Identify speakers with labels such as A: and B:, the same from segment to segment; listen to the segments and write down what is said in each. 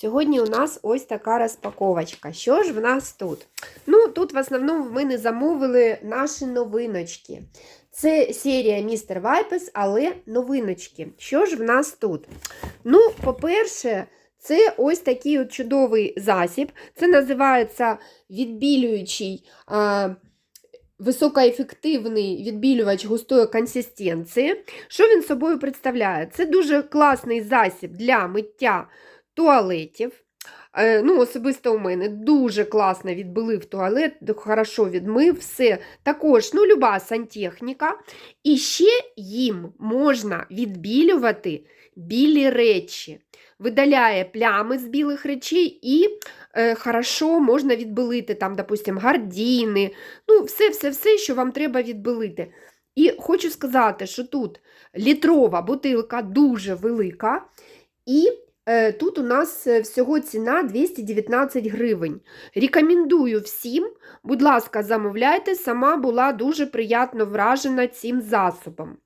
A: Сьогодні у нас ось така розпаковочка. Що ж в нас тут? Ну, тут в основному ми не замовили наші новиночки. Це серія Містер Вайпес, але новиночки. Що ж в нас тут? Ну, по-перше, це ось такий от чудовий засіб. Це називається відбілюючий. А, Високоефективний відбілювач густої консистенції. Що він собою представляє? Це дуже класний засіб для миття туалетів. Е, Ну, Особисто у мене дуже класно відбилив туалет, хорошо відмив все. Також ну, люба сантехніка. І ще їм можна відбілювати білі речі. Видаляє плями з білих речей і е, хорошо можна відбилити, там, допустим, гардіни, ну, все-все-все, що вам треба відбилити. І хочу сказати, що тут літрова бутилка дуже велика. І тут у нас е, всього ціна 219 гривень. Рекомендую всім, будь ласка, замовляйте, сама була дуже приємно вражена цим засобом.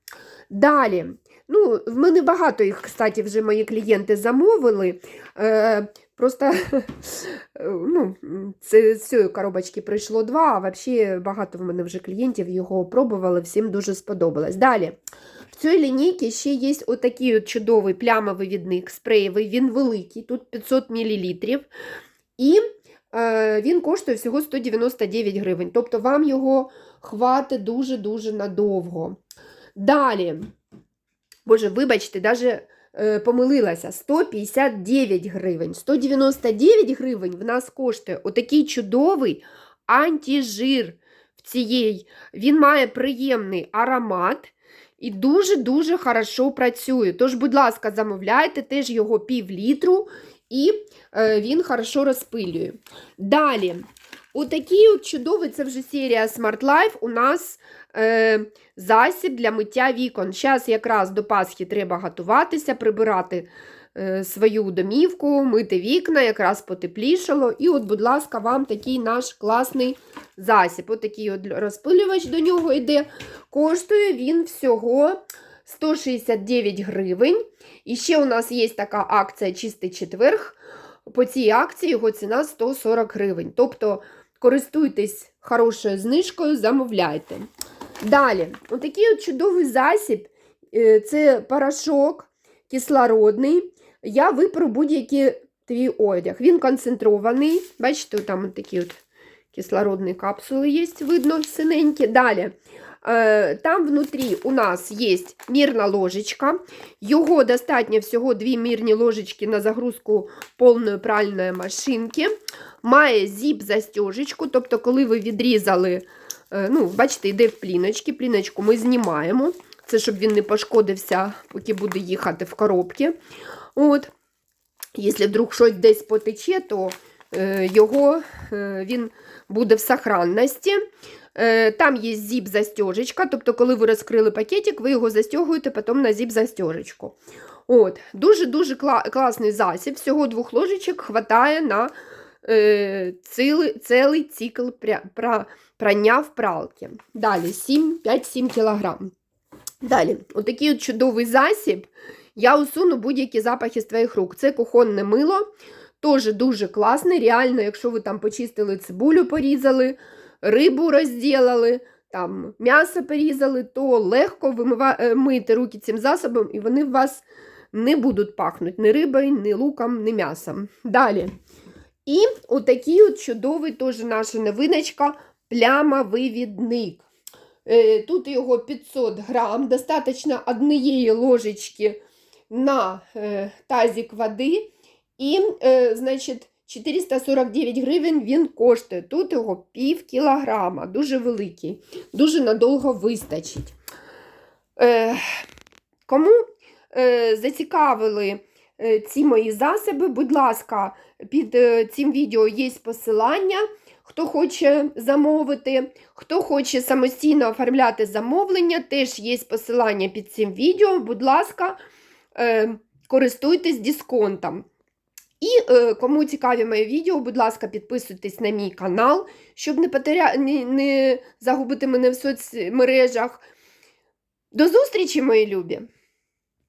A: Далі, ну, в мене багато їх, кстати, вже мої клієнти замовили. Е, Просто ну, це з цієї коробочки прийшло два, а взагалі багато в мене вже клієнтів його пробували, всім дуже сподобалось. Далі. В цій лінійці ще є отакий от чудовий плямовий відник спреєвий, він великий, тут 500 мл. І е, він коштує всього 199 гривень. Тобто вам його хватить дуже-дуже надовго. Далі, боже, вибачте, навіть е, помилилася, 159 гривень. 199 гривень в нас коштує отакий чудовий антижир в цієї. Він має приємний аромат. І дуже-дуже хорошо працює. Тож, будь ласка, замовляйте теж його пів літру, і е, він хорошо розпилює. Далі, отакий от чудовий, це вже серія Smart Life, у нас е, засіб для миття вікон. Зараз якраз до Пасхи треба готуватися, прибирати е, свою домівку, мити вікна, якраз потеплішало. І от, будь ласка, вам такий наш класний засіб. Отакий от розпилювач до нього йде. Коштує він всього 169 гривень. І ще у нас є така акція Чистий четверг. По цій акції його ціна 140 гривень. Тобто користуйтесь хорошою знижкою, замовляйте. Далі, отакий от чудовий засіб е, це порошок кислородний. Я випру будь-який твій одяг. Він концентрований. Бачите, там такі от кислородні капсули є, видно, синенькі. Далі. Е, Там внутрі у нас є мірна ложечка. Його достатньо всього дві мірні ложечки на загрузку повної пральної машинки. Має зіп-застежечку, тобто, коли ви відрізали, е, ну, бачите, йде в пліночки. Пліночку ми знімаємо. Це щоб він не пошкодився, поки буде їхати в коробці. От. Якщо вдруг щось десь потече, то його е, він буде в сохранності. Е, Там є зіп-застежечка, тобто, коли ви розкрили пакетик, ви його застягуєте потім на зіп-застежечку. От, Дуже-дуже кла класний засіб. Всього двох ложечок хватає на е, цілий, цілий цикл прання в пралки. Далі 5-7 кг. Далі, отакий от чудовий засіб. Я усуну будь-які запахи з твоїх рук. Це кухонне мило. Теж дуже класне. Реально, якщо ви там почистили цибулю, порізали, рибу розділили, там м'ясо порізали, то легко вимива... е, мити руки цим засобом, і вони в вас не будуть пахнути ні рибою, ні луком, ні м'ясом. Далі. І отакий от чудовий теж наша новиночка плямовивідник. Е, Тут його 500 грам, достатньо однієї ложечки на е, тазик води. І, е, значить, 449 гривень він коштує. Тут його пів кілограма, дуже великий, дуже надовго вистачить. Е, Кому е, зацікавили е, ці мої засоби, будь ласка, під е, цим відео є посилання. Хто хоче замовити, хто хоче самостійно оформляти замовлення, теж є посилання під цим відео. Будь ласка, е, користуйтесь дисконтом. І е, кому цікаві мої відео, будь ласка, підписуйтесь на мій канал, щоб не, потеря... не, не загубити мене в соцмережах. До зустрічі, мої любі!